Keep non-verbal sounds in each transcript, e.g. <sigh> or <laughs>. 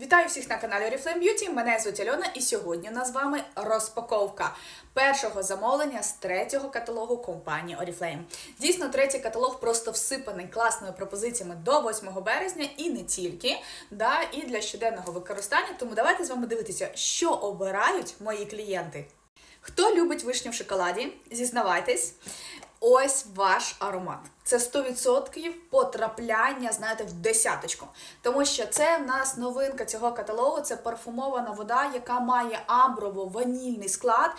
Вітаю всіх на каналі Oriflame Beauty, Мене звуть Альона, і сьогодні у нас з вами розпаковка першого замовлення з третього каталогу компанії Oriflame. Дійсно, третій каталог просто всипаний класними пропозиціями до 8 березня і не тільки, да, і для щоденного використання. Тому давайте з вами дивитися, що обирають мої клієнти. Хто любить вишню в шоколаді? Зізнавайтесь. Ось ваш аромат. Це 100% потрапляння, знаєте, в десяточку. Тому що це в нас новинка цього каталогу. Це парфумована вода, яка має амброво-ванільний склад.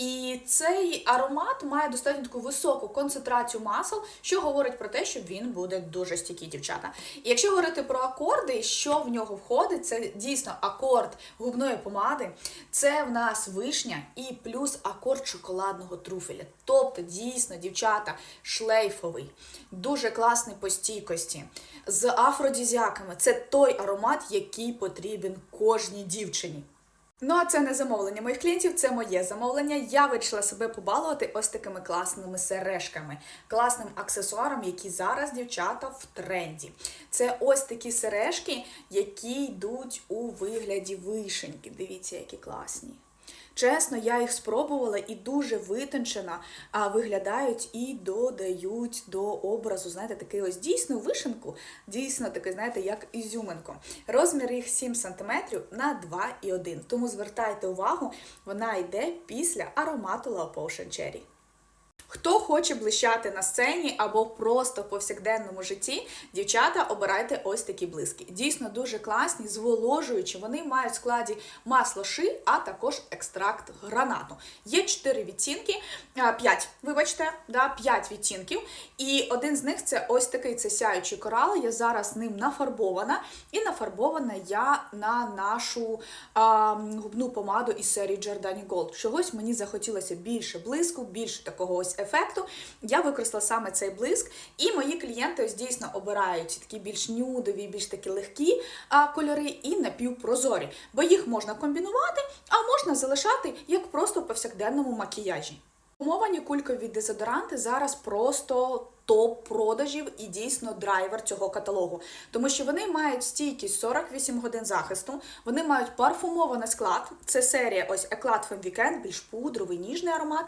І цей аромат має достатньо таку високу концентрацію масел, що говорить про те, що він буде дуже стійкий, дівчата. І якщо говорити про акорди, що в нього входить, це дійсно акорд губної помади, це в нас вишня і плюс акорд шоколадного труфеля. Тобто, дійсно, дівчата, шлейфовий, дуже класний по стійкості, з афродізіаками. Це той аромат, який потрібен кожній дівчині. Ну, а це не замовлення моїх клієнтів, це моє замовлення. Я вирішила себе побалувати ось такими класними сережками, класним аксесуаром, які зараз дівчата в тренді. Це ось такі сережки, які йдуть у вигляді вишеньки. Дивіться, які класні. Чесно, я їх спробувала і дуже витончена а, виглядають і додають до образу, знаєте, такий ось дійсну вишенку, дійсно такий, знаєте, як ізюминку. Розмір їх 7 см на 2,1. Тому звертайте увагу, вона йде після аромату La Potion Cherry. Хто хоче блищати на сцені або просто в повсякденному житті, дівчата, обирайте ось такі блиски. Дійсно дуже класні, зволожуючі. Вони мають в складі масло ши, а також екстракт гранату. Є 4 відтінки, 5, вибачте, да, 5 відтінків. І один з них це ось такий це сяючий корал. Я зараз ним нафарбована. І нафарбована я на нашу а, губну помаду із серії Giordani Gold. Чогось мені захотілося більше блиску, більше такого ось ефекту. Я використала саме цей блиск, і мої клієнти ось дійсно обирають такі більш нюдові, більш такі легкі кольори і напівпрозорі, бо їх можна комбінувати, а можна залишати як просто в повсякденному макіяжі. Умовані кулькові дезодоранти зараз просто топ продажів і дійсно драйвер цього каталогу, тому що вони мають стійкість 48 годин захисту, вони мають парфумований склад. Це серія ось Eclat Femme Weekend, більш пудровий, ніжний аромат,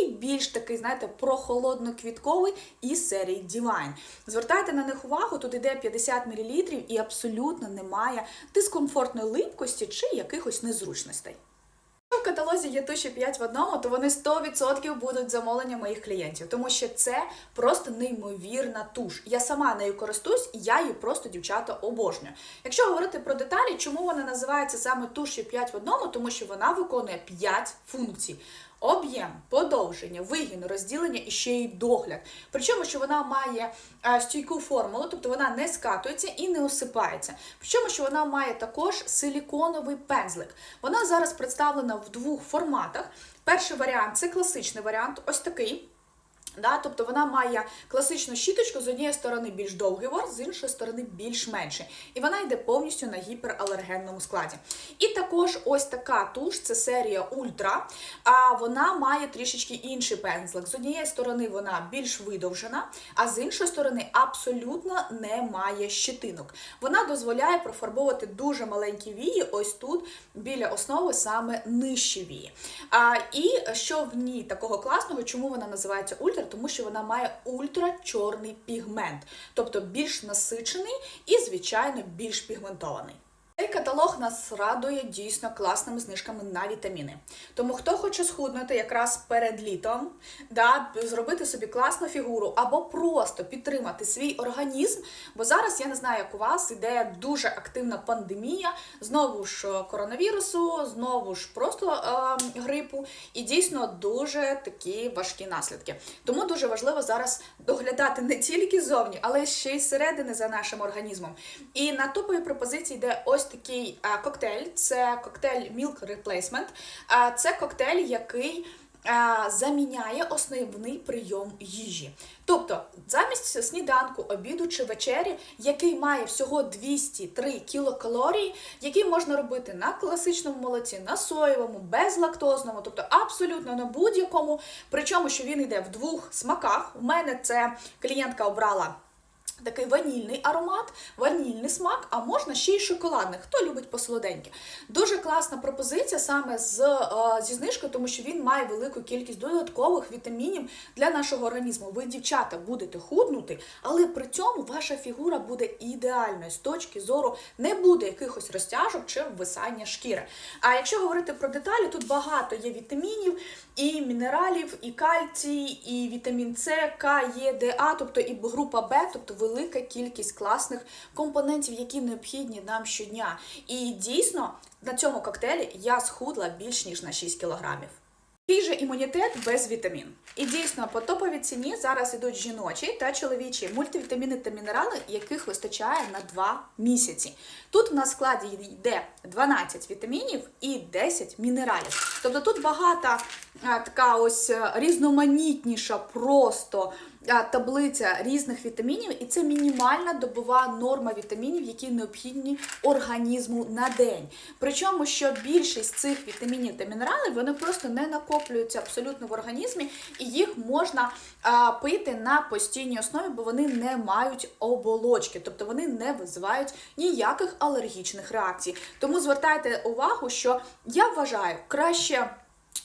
і більш такий, знаєте, прохолодно-квітковий із серії Divine. Звертайте на них увагу, тут іде 50 мл і абсолютно немає дискомфортної липкості чи якихось незручностей. В каталозі є туші 5 в одному, то вони 100% будуть замовлення моїх клієнтів, тому що це просто неймовірна туш. Я сама нею користуюсь, і я її просто дівчата обожнюю. Якщо говорити про деталі, чому вона називається саме туші 5 в одному, тому що вона виконує 5 функцій. Об'єм, подовження, вигін, розділення і ще й догляд. Причому, що вона має е, стійку формулу, тобто вона не скатується і не осипається. Причому, що вона має також силіконовий пензлик. Вона зараз представлена в двох форматах. Перший варіант це класичний варіант, ось такий. Да, тобто вона має класичну щіточку з однієї сторони більш довгий ворс, з іншої сторони більш менший. І вона йде повністю на гіпералергенному складі. І також ось така туш, це серія Ультра. А вона має трішечки інший пензлик. З однієї сторони вона більш видовжена, а з іншої сторони абсолютно не має щетинок. Вона дозволяє профарбовувати дуже маленькі вії, ось тут біля основи саме нижчі вії. А, І що в ній такого класного, чому вона називається Ультра? Тому що вона має ультрачорний пігмент, тобто більш насичений і, звичайно, більш пігментований. Цей каталог нас радує дійсно класними знижками на вітаміни. Тому хто хоче схуднути якраз перед літом, да, зробити собі класну фігуру або просто підтримати свій організм, бо зараз я не знаю, як у вас іде дуже активна пандемія, знову ж коронавірусу, знову ж просто е, грипу, і дійсно дуже такі важкі наслідки. Тому дуже важливо зараз доглядати не тільки зовні, але ще й зсередини за нашим організмом. І на топовій пропозиції йде ось такий а, коктейль. Це коктейль Milk Replacement. А, це коктейль, який а, заміняє основний прийом їжі. Тобто, замість сніданку, обіду чи вечері, який має всього 203 кілокалорії, який можна робити на класичному молоці, на соєвому, безлактозному, тобто абсолютно на будь-якому. Причому, що він йде в двох смаках. У мене це клієнтка обрала Такий ванільний аромат, ванільний смак, а можна ще й шоколадний. Хто любить посолоденьке. Дуже класна пропозиція саме з, е, зі знижкою, тому що він має велику кількість додаткових вітамінів для нашого організму. Ви, дівчата, будете худнути, але при цьому ваша фігура буде ідеальною з точки зору не буде якихось розтяжок чи висання шкіри. А якщо говорити про деталі, тут багато є вітамінів, і мінералів, і кальцій, і вітамін С, К, Е, Д, А, тобто і група Б, тобто велика кількість класних компонентів, які необхідні нам щодня. І дійсно на цьому коктейлі я схудла більш ніж на 6 кілограмів. Який же імунітет без вітамін. І дійсно, по топовій ціні зараз ідуть жіночі та чоловічі мультивітаміни та мінерали, яких вистачає на 2 місяці. Тут в нас складі йде 12 вітамінів і 10 мінералів. Тобто тут багата така ось е, різноманітніша просто таблиця різних вітамінів, і це мінімальна добова норма вітамінів, які необхідні організму на день. Причому, що більшість цих вітамінів та мінералів вони просто не накоплюються абсолютно в організмі, і їх можна а, пити на постійній основі, бо вони не мають оболочки, тобто вони не визивають ніяких алергічних реакцій. Тому звертайте увагу, що я вважаю краще.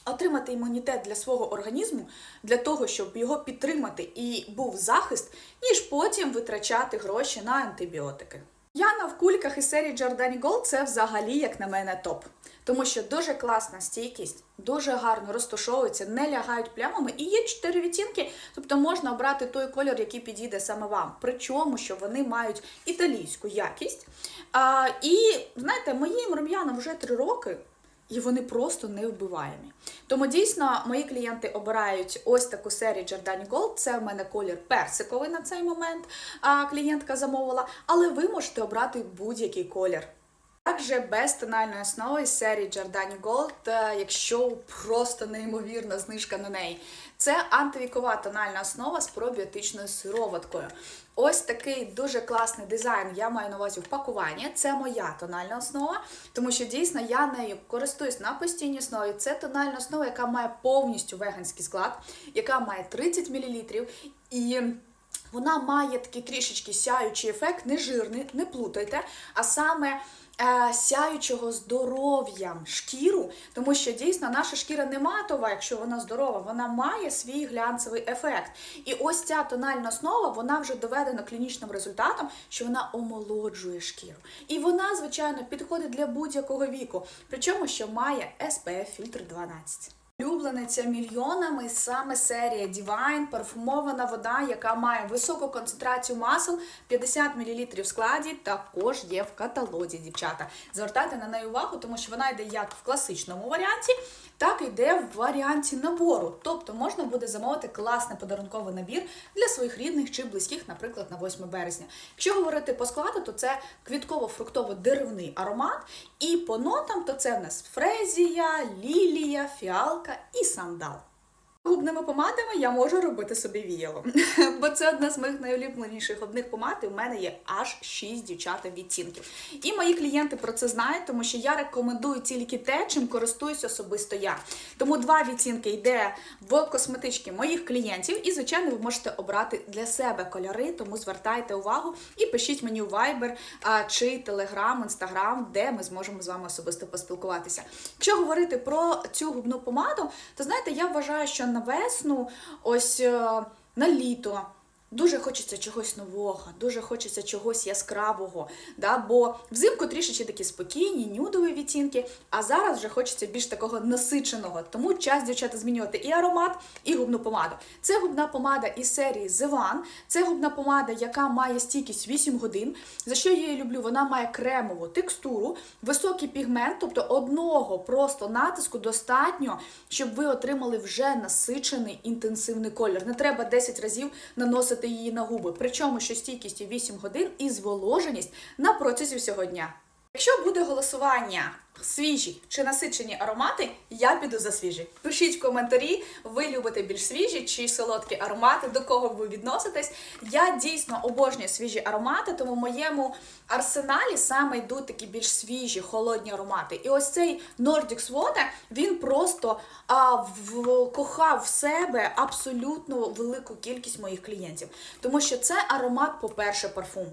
Отримати імунітет для свого організму для того, щоб його підтримати і був захист, ніж потім витрачати гроші на антибіотики. Яна в кульках із серії Giordani Gold це взагалі, як на мене, топ. Тому що дуже класна стійкість, дуже гарно розташовується, не лягають плямами. І є чотири відтінки, тобто можна обрати той кольор, який підійде саме вам. Причому, що вони мають італійську якість. А, І знаєте, моїм рум'янам вже три роки. І вони просто невбиваємі. Тому дійсно мої клієнти обирають ось таку серію Giordani Gold. Це в мене колір персиковий на цей момент. А клієнтка замовила, але ви можете обрати будь-який колір. Також без тональної основи з серії Giordani Gold, е, якщо просто неймовірна знижка на неї. Це антивікова тональна основа з пробіотичною сироваткою. Ось такий дуже класний дизайн. Я маю на увазі в пакуванні. Це моя тональна основа, тому що дійсно я нею користуюсь на постійній основі. Це тональна основа, яка має повністю веганський склад, яка має 30 мл. І вона має такий трішечки сяючий ефект, не жирний, не плутайте, а саме е, сяючого здоров'ям шкіру, тому що дійсно наша шкіра не матова, якщо вона здорова, вона має свій глянцевий ефект. І ось ця тональна основа, вона вже доведена клінічним результатом, що вона омолоджує шкіру. І вона, звичайно, підходить для будь-якого віку. Причому, що має SPF фільтр 12. Улюблениця мільйонами саме серія Divine, парфумована вода, яка має високу концентрацію масел, 50 мл в складі, також є в каталозі, дівчата. Звертайте на неї увагу, тому що вона йде як в класичному варіанті, так і йде в варіанті набору. Тобто можна буде замовити класний подарунковий набір для своїх рідних чи близьких, наприклад, на 8 березня. Якщо говорити по складу, то це квітково-фруктово-деревний аромат, і по нотам, то це в нас фрезія, лілія, фіалка і сандал. Губними помадами я можу робити собі віяло, <laughs> бо це одна з моїх найулюбленіших одних помад, і в мене є аж 6 дівчата відтінків. І мої клієнти про це знають, тому що я рекомендую тільки те, чим користуюсь особисто я. Тому два відтінки йде в косметички моїх клієнтів, і, звичайно, ви можете обрати для себе кольори, тому звертайте увагу і пишіть мені у Viber чи Telegram, Instagram, де ми зможемо з вами особисто поспілкуватися. Якщо говорити про цю губну помаду, то знаєте, я вважаю, що на весну, ось е, на літо. Дуже хочеться чогось нового, дуже хочеться чогось яскравого. Да? Бо взимку трішечки такі спокійні, нюдові відтінки, а зараз вже хочеться більш такого насиченого. Тому час дівчата змінювати і аромат, і губну помаду. Це губна помада із серії The One. Це губна помада, яка має стійкість 8 годин. За що я її люблю? Вона має кремову текстуру, високий пігмент, тобто одного просто натиску достатньо, щоб ви отримали вже насичений інтенсивний колір. Не треба 10 разів наносити її на губи. Причому що стійкістю 8 годин і зволоженість на протязі всього дня. Якщо буде голосування, Свіжі чи насичені аромати, я піду за свіжі. Пишіть в коментарі, ви любите більш свіжі чи солодкі аромати, до кого ви відноситесь. Я дійсно обожнюю свіжі аромати, тому в моєму арсеналі саме йдуть такі більш свіжі, холодні аромати. І ось цей Nordic Water, він просто а, вкохав в себе абсолютно велику кількість моїх клієнтів. Тому що це аромат, по-перше, парфум.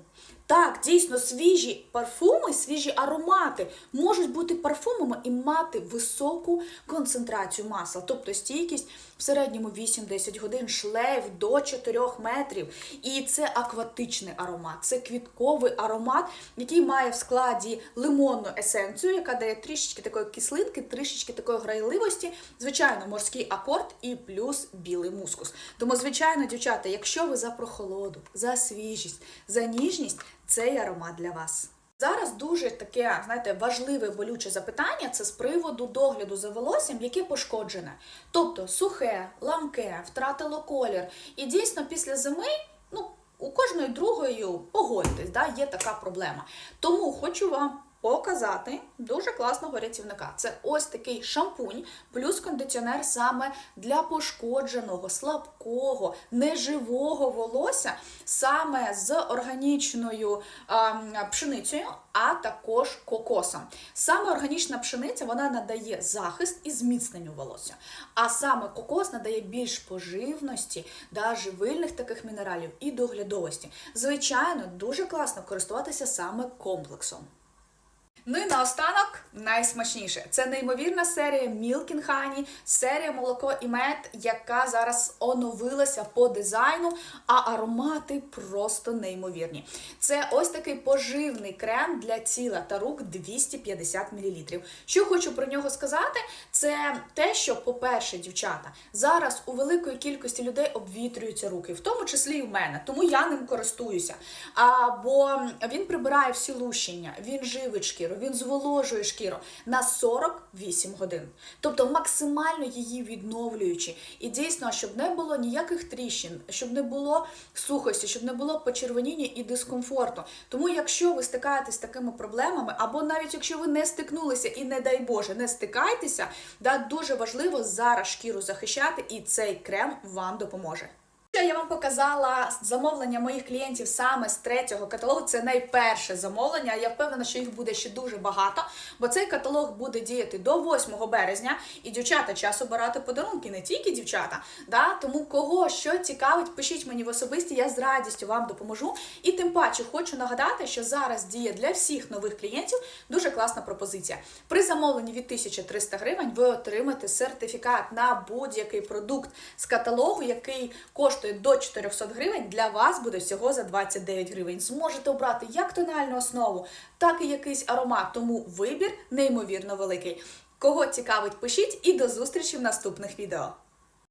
Так, дійсно, свіжі парфуми, свіжі аромати можуть бути парфумами і мати високу концентрацію масла, тобто стійкість в середньому 8-10 годин, шлейф до 4 метрів. І це акватичний аромат, це квітковий аромат, який має в складі лимонну есенцію, яка дає трішечки такої кислинки, трішечки такої грайливості, звичайно, морський акорд і плюс білий мускус. Тому, звичайно, дівчата, якщо ви за прохолоду, за свіжість, за ніжність, цей аромат для вас. Зараз дуже таке, знаєте, важливе болюче запитання це з приводу догляду за волоссям, яке пошкоджене. Тобто сухе, ламке, втратило колір. І дійсно після зими, ну, у кожної другої, погодьтесь, да, є така проблема. Тому хочу вам показати дуже класного рятівника. Це ось такий шампунь, плюс кондиціонер саме для пошкодженого, слабкого, неживого волосся, саме з органічною ем, пшеницею, а також кокосом. Саме органічна пшениця вона надає захист і зміцненню волосся. А саме кокос надає більш поживності, да, живильних таких мінералів і доглядовості. Звичайно, дуже класно користуватися саме комплексом. Ну і наостанок найсмачніше. Це неймовірна серія and серія молоко і мед, яка зараз оновилася по дизайну, а аромати просто неймовірні. Це ось такий поживний крем для тіла та рук 250 мл. Що хочу про нього сказати, це те, що, по-перше, дівчата, зараз у великої кількості людей обвітрюються руки, в тому числі і в мене, тому я ним користуюся. А, бо він прибирає всі лущення, він живить шкіру, він зволожує шкіру на 48 годин. Тобто максимально її відновлюючи. І дійсно, щоб не було ніяких тріщин, щоб не було сухості, щоб не було почервоніння і дискомфорту. Тому, якщо ви стикаєтесь з такими проблемами, або навіть якщо ви не стикнулися і, не дай Боже, не стикайтеся, да, дуже важливо зараз шкіру захищати, і цей крем вам допоможе. Я вам показала замовлення моїх клієнтів саме з третього каталогу. Це найперше замовлення. Я впевнена, що їх буде ще дуже багато, бо цей каталог буде діяти до 8 березня. І дівчата час обирати подарунки, не тільки дівчата. Да? Тому кого що цікавить, пишіть мені в особисті, я з радістю вам допоможу. І тим паче хочу нагадати, що зараз діє для всіх нових клієнтів дуже класна пропозиція. При замовленні від 1300 гривень ви отримаєте сертифікат на будь-який продукт з каталогу, який коштує до 400 гривень, для вас буде всього за 29 гривень. Зможете обрати як тональну основу, так і якийсь аромат. Тому вибір неймовірно великий. Кого цікавить, пишіть і до зустрічі в наступних відео.